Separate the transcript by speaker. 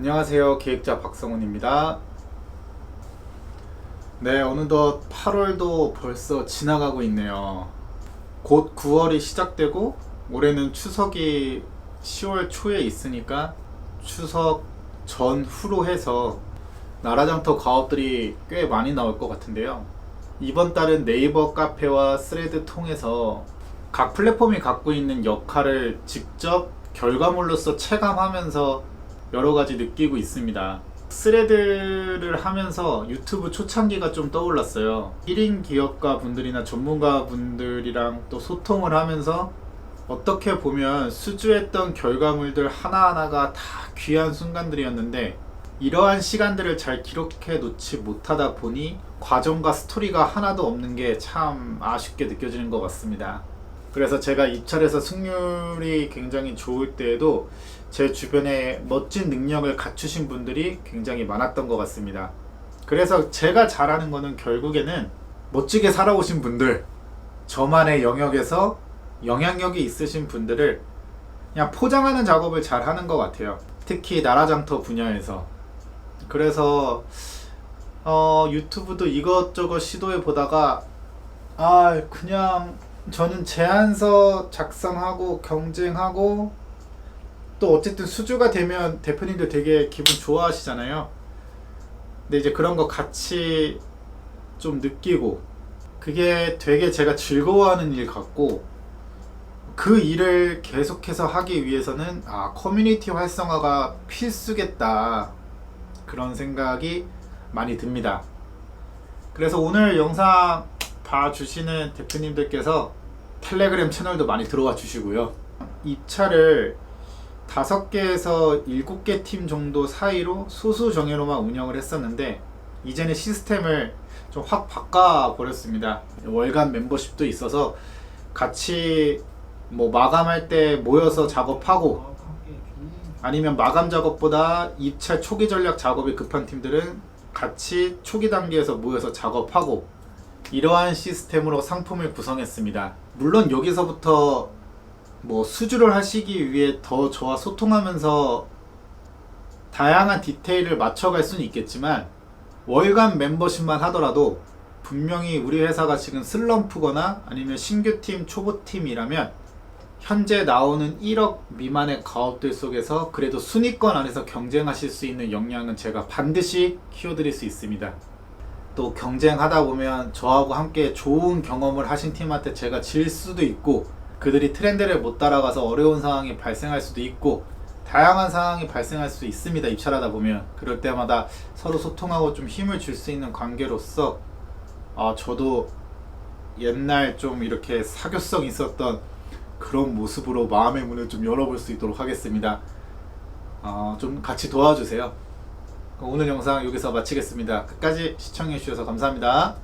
Speaker 1: 안녕하세요. 기획자 박성훈입니다. 네, 어느덧 8월도 벌써 지나가고 있네요. 곧 9월이 시작되고 올해는 추석이 10월 초에 있으니까 추석 전후로 해서 나라장터 가업들이 꽤 많이 나올 것 같은데요. 이번 달은 네이버 카페와 스레드 통해서 각 플랫폼이 갖고 있는 역할을 직접 결과물로서 체감하면서 여러 가지 느끼고 있습니다. 스레드를 하면서 유튜브 초창기가 좀 떠올랐어요. 1인 기업가 분들이나 전문가 분들이랑 또 소통을 하면서 어떻게 보면 수주했던 결과물들 하나하나가 다 귀한 순간들이었는데 이러한 시간들을 잘 기록해 놓지 못하다 보니 과정과 스토리가 하나도 없는 게 참 아쉽게 느껴지는 것 같습니다. 그래서 제가 입찰에서 승률이 굉장히 좋을 때에도 제 주변에 멋진 능력을 갖추신 분들이 굉장히 많았던 것 같습니다. 그래서 제가 잘하는 거는 결국에는 멋지게 살아오신 분들, 저만의 영역에서 영향력이 있으신 분들을 그냥 포장하는 작업을 잘 하는 것 같아요. 특히 나라장터 분야에서. 그래서 어, 유튜브도 이것저것 시도해 보다가 아 그냥 저는 제안서 작성하고 경쟁하고 또 어쨌든 수주가 되면 대표님들 되게 기분 좋아하시잖아요. 근데 이제 그런 거 같이 좀 느끼고 그게 되게 제가 즐거워하는 일 같고 그 일을 계속해서 하기 위해서는 아 커뮤니티 활성화가 필수겠다 그런 생각이 많이 듭니다. 그래서 오늘 영상 봐주시는 대표님들께서 텔레그램 채널도 많이 들어와 주시고요. 입차를 다섯 개에서 일곱 개 팀 정도 사이로 소수 정예로만 운영을 했었는데 이제는 시스템을 좀 확 바꿔 버렸습니다. 월간 멤버십도 있어서 같이 뭐 마감할 때 모여서 작업하고 아니면 마감 작업보다 입찰 초기 전략 작업이 급한 팀들은 같이 초기 단계에서 모여서 작업하고 이러한 시스템으로 상품을 구성했습니다. 물론 여기서부터 뭐 수주를 하시기 위해 더 저와 소통하면서 다양한 디테일을 맞춰갈 수는 있겠지만 월간 멤버십만 하더라도 분명히 우리 회사가 지금 슬럼프거나 아니면 신규 팀, 초보 팀이라면 현재 나오는 1억 미만의 가업들 속에서 그래도 순위권 안에서 경쟁하실 수 있는 역량은 제가 반드시 키워드릴 수 있습니다. 또 경쟁하다 보면 저하고 함께 좋은 경험을 하신 팀한테 제가 질 수도 있고 그들이 트렌드를 못 따라가서 어려운 상황이 발생할 수도 있고 다양한 상황이 발생할 수 있습니다. 입찰하다 보면 그럴 때마다 서로 소통하고 좀 힘을 줄 수 있는 관계로서 아 저도 옛날 좀 이렇게 사교성 있었던 그런 모습으로 마음의 문을 좀 열어볼 수 있도록 하겠습니다. 어, 좀 같이 도와주세요. 오늘 영상 여기서 마치겠습니다. 끝까지 시청해 주셔서 감사합니다.